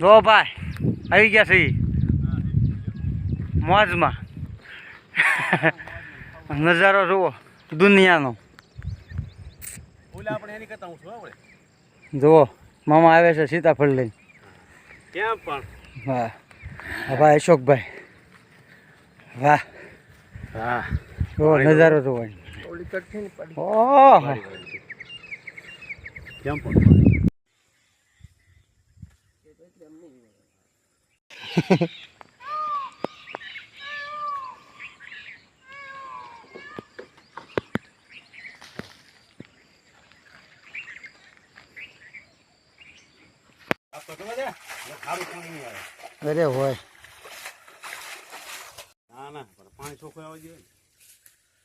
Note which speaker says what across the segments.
Speaker 1: જો ભાઈ આવી ગયા છે. મોજમાં. નજારો જુઓ દુનિયાનો.
Speaker 2: ઓલા આપણે એની કરતા હું છું આપણે.
Speaker 1: જુઓ મામા આવે છે સીતાફળ લઈને.
Speaker 2: કેમ પણ?
Speaker 1: વાહ. હા ભાઈ અશોકભાઈ. વાહ.
Speaker 2: હા
Speaker 1: જુઓ નજારો જુઓ. ઓહ.
Speaker 2: કેમ પણ?
Speaker 1: અરે હોય
Speaker 2: ના ના પણ પાણી ચોખ્ખું આવવા જોઈએ ને.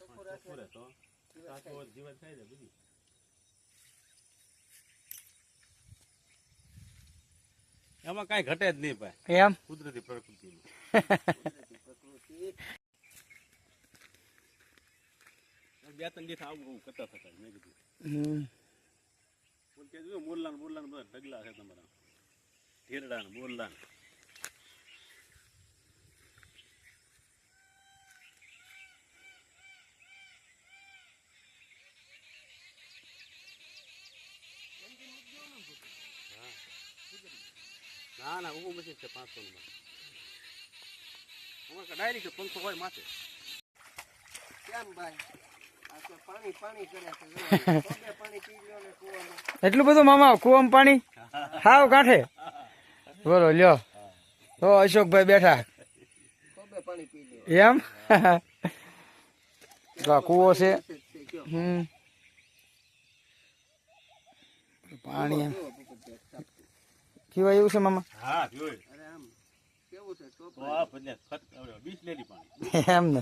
Speaker 2: પાણી ચોખ્ખું રહે તો સાચું હોય તો જીવત થાય છે બીજી એમાં કાંઈ ઘટે જ નહીં ભાઈ
Speaker 1: એમ
Speaker 2: કુદરતી પ્રકૃતિનું બે ત્રણ દિવસ આવું આવું કરતા થતા મેં કીધું
Speaker 1: હમ.
Speaker 2: બોલ કે જો મોરલા ને બોરલા ને બધા ઢગલા છે તમારા ઢેરડા ને બોરલા ને ના ના ઊભું મશીન છે પાંચસો નું અમારે ડાયરેક્ટ પંખો હોય માથે.
Speaker 3: કેમ ભાઈ? આ તો પાણી પાણી કરે છે જો. પગે પાણી પી લ્યો ને કૂવામાં.
Speaker 1: એટલું બધું મામા કુવામાં પાણી? હાવ કાંઠે. બોલો લ્યો. તો અશોકભાઈ બેઠા. એમ? કુવો કૂવો છે.
Speaker 3: છે
Speaker 1: હમ. પાણી
Speaker 3: કેવા
Speaker 1: એવું છે મામા?
Speaker 2: હા જોઈ
Speaker 3: અરે આમ કેવું છે?
Speaker 2: તો
Speaker 3: ચોપડા
Speaker 2: આ ખત બીસ લેલી પાણી.
Speaker 1: એમ ને.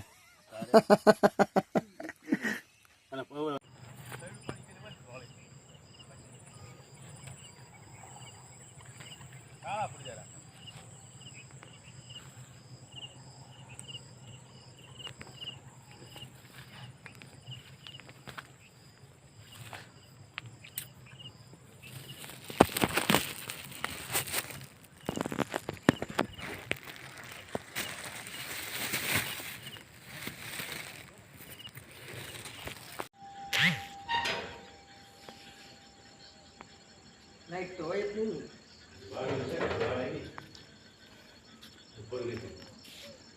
Speaker 3: લાઈટ તો હોય જ નહીં ને.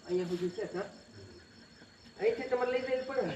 Speaker 3: અહીંયા સુધી છે સર અહીંથી તમારે લઈ જવી પડે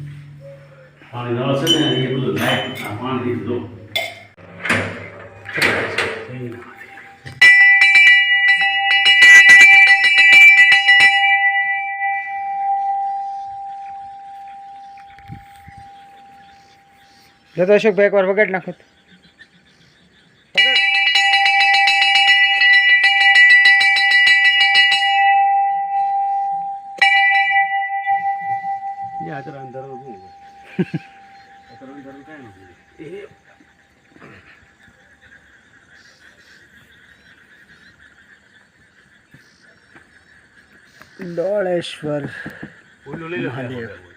Speaker 2: પાણી નળ છે ને એ બધું લાઈટ આ પાણી જો
Speaker 1: જો. તો અશોકભાઈ એકવાર વગાડી નાખો.
Speaker 2: આચર અંદર શું
Speaker 1: डोलेश्वर
Speaker 2: महादेव.